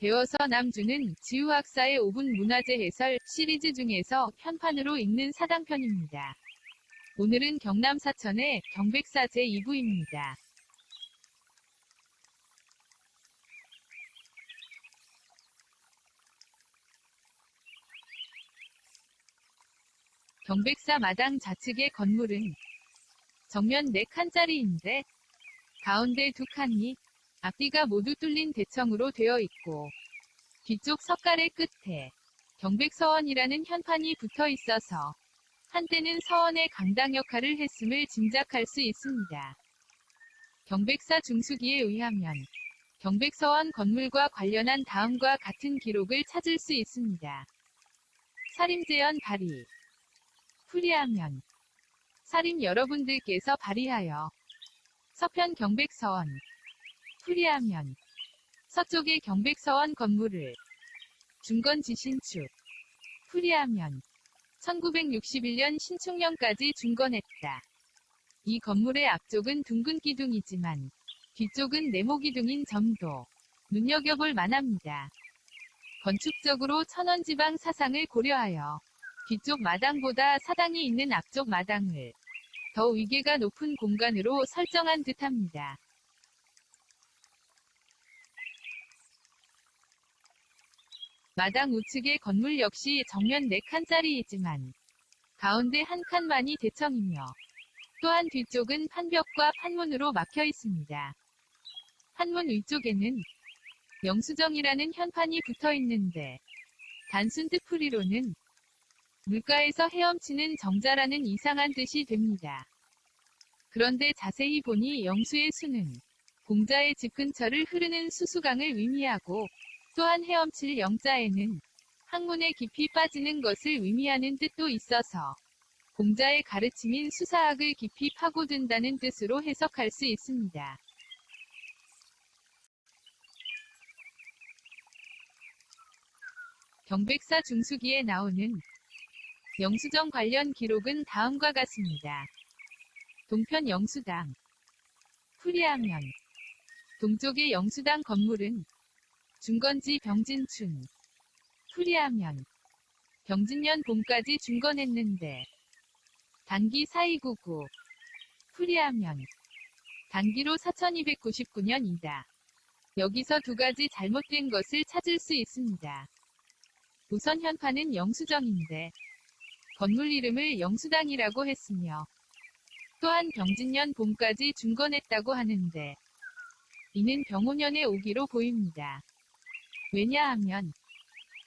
배워서 남주는 지우학사의 5분 문화재 해설 시리즈 중에서 편판으로 읽는 사당편입니다. 오늘은 경남 사천의 경백사 제2부입니다. 경백사 마당 좌측의 건물은 정면 4칸짜리인데 가운데 두 칸이 앞뒤가 모두 뚫린 대청으로 되어 있고 뒤쪽 석가래 끝에 경백서원이라는 현판이 붙어 있어서 한때는 서원의 강당 역할을 했음을 짐작할 수 있습니다. 경백사 중수기에 의하면 경백서원 건물과 관련한 다음과 같은 기록을 찾을 수 있습니다. 사림제연 발의 풀이하면 사림 여러분들께서 발의하여 서편 경백서원 풀이하면 서쪽의 경백서원 건물을 중건 지 신축 풀이하면 1961년 신축년까지 중건했다. 이 건물의 앞쪽은 둥근 기둥이지만 뒤쪽은 네모 기둥인 점도 눈여겨볼 만합니다. 건축적으로 천원지방 사상을 고려하여 뒤쪽 마당보다 사당이 있는 앞쪽 마당을 더 위계가 높은 공간으로 설정한 듯합니다. 마당 우측의 건물 역시 정면 4칸짜리이지만 가운데 한 칸만이 대청이며 또한 뒤쪽은 판벽과 판문으로 막혀 있습니다. 판문 위쪽에는 영수정이라는 현판이 붙어 있는데 단순 뜻풀이로는 물가에서 헤엄치는 정자라는 이상한 뜻이 됩니다. 그런데 자세히 보니 영수의 수는 공자의 집 근처를 흐르는 수수강을 의미하고 또한 헤엄칠 영자에는 학문에 깊이 빠지는 것을 의미하는 뜻도 있어서 공자의 가르침인 수사학을 깊이 파고든다는 뜻으로 해석할 수 있습니다. 경백사 중수기에 나오는 영수정 관련 기록은 다음과 같습니다. 동편 영수당 풀이하면 동쪽의 영수당 건물은 중건지 병진춘. 풀이하면. 병진년 봄까지 중건했는데. 단기 4299 풀이하면. 단기로 4299년이다. 여기서 두 가지 잘못된 것을 찾을 수 있습니다. 우선 현판은 영수정인데. 건물 이름을 영수당이라고 했으며. 또한 병진년 봄까지 중건했다고 하는데. 이는 병오년에 오기로 보입니다. 왜냐하면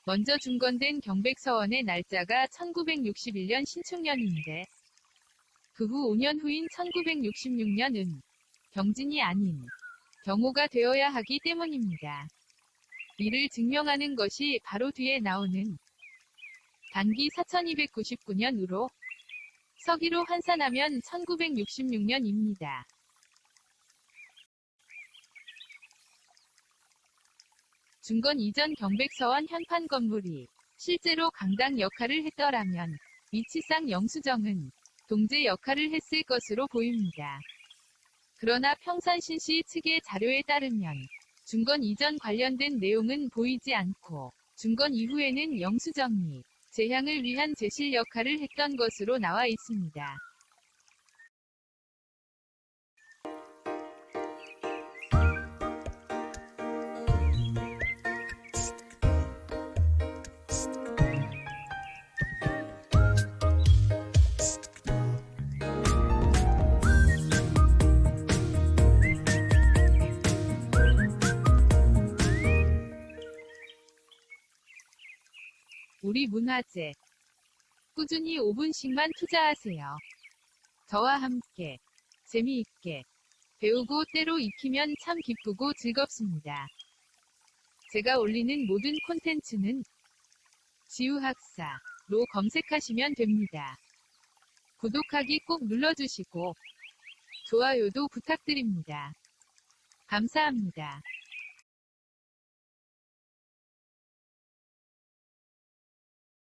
먼저 중건된 경백서원의 날짜가 1961년 신축년인데 그 후 5년 후인 1966년은 병진이 아닌 경호가 되어야 하기 때문입니다. 이를 증명하는 것이 바로 뒤에 나오는 단기 4299년으로 서기로 환산하면 1966년입니다. 중건 이전 경백서원 현판 건물이 실제로 강당 역할을 했더라면 위치상 영수정은 동제 역할을 했을 것으로 보입니다. 그러나 평산신시 측의 자료에 따르면 중건 이전 관련된 내용은 보이지 않고 중건 이후에는 영수정이 재향을 위한 제실 역할을 했던 것으로 나와 있습니다. 우리 문화재. 꾸준히 5분씩만 투자하세요. 저와 함께 재미있게 배우고 때로 익히면 참 기쁘고 즐겁습니다. 제가 올리는 모든 콘텐츠는 지우학사로 검색하시면 됩니다. 구독하기 꼭 눌러주시고 좋아요도 부탁드립니다. 감사합니다.